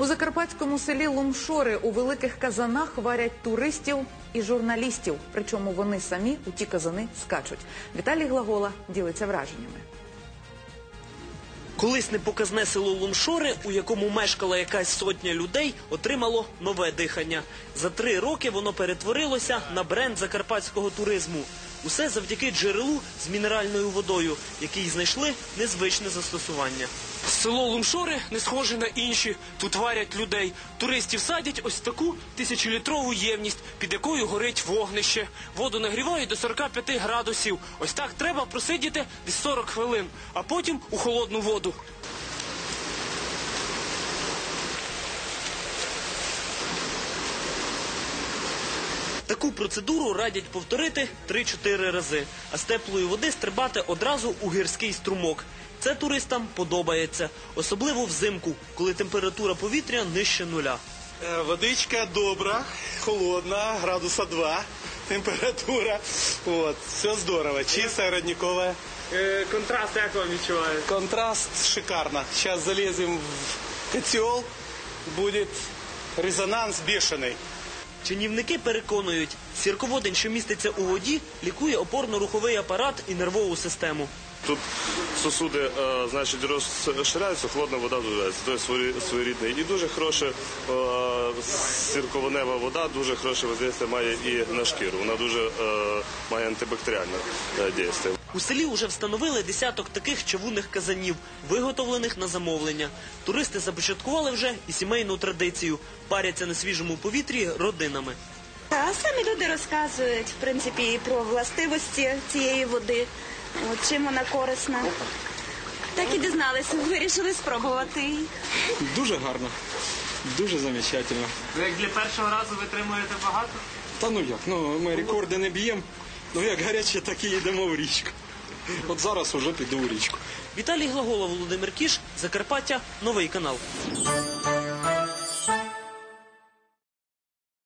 У закарпатському селі Лумшори у великих казанах варять туристів і журналістів. Причому вони самі у ті казани скачуть. Віталій Глагола ділиться враженнями. Колись непоказне село Лумшори, у якому мешкала якась сотня людей, отримало нове дихання. За три роки воно перетворилося на бренд закарпатського туризму. Усе завдяки джерелу з мінеральною водою, який знайшли незвичне застосування. Село Лумшори не схоже на інші. Тут варять людей. Туристів садять ось таку тисячолітрову ємність, під якою горить вогнище. Воду нагрівають до 45 градусів. Ось так треба просидіти десь 40 хвилин, а потім у холодну воду. Таку процедуру радять повторити 3-4 рази, а з теплої води стрибати одразу у гірський струмок. Це туристам подобається, особливо взимку, коли температура повітря нижче нуля. Е, Водичка добра, холодна, градуса 2 температура. От, все здорово, чиста, родниковая. контраст як вам відчуваєте? Контраст шикарно. Сейчас залезем в котел, будет резонанс бешеный. Чинівники переконують, сірководень, що міститься у воді, лікує опорно-руховий апарат і нервову систему. Тут сосуди, е, значить, розширяються, холодна вода додається. Тобто своєрідний. І дуже хороша е, сіркованева вода, дуже хороше воздействие має і на шкіру. Вона дуже е, має антибактеріальне дійство. У селі вже встановили десяток таких чавунних казанів, виготовлених на замовлення. Туристи започаткували вже і сімейну традицію паряться на свіжому повітрі родинами. А самі люди розказують, в принципі, і про властивості цієї води, от, чим вона корисна. Так і дізналися, вирішили спробувати. її. Дуже гарно, дуже замечательно. Ви як для першого разу витримуєте багато? Та ну як, ну ми рекорди не б'ємо. Ну як гаряче, так і йдемо в річку. От зараз уже піду в річку. Віталій Глагола, Володимир Кіш, Закарпаття, новий канал.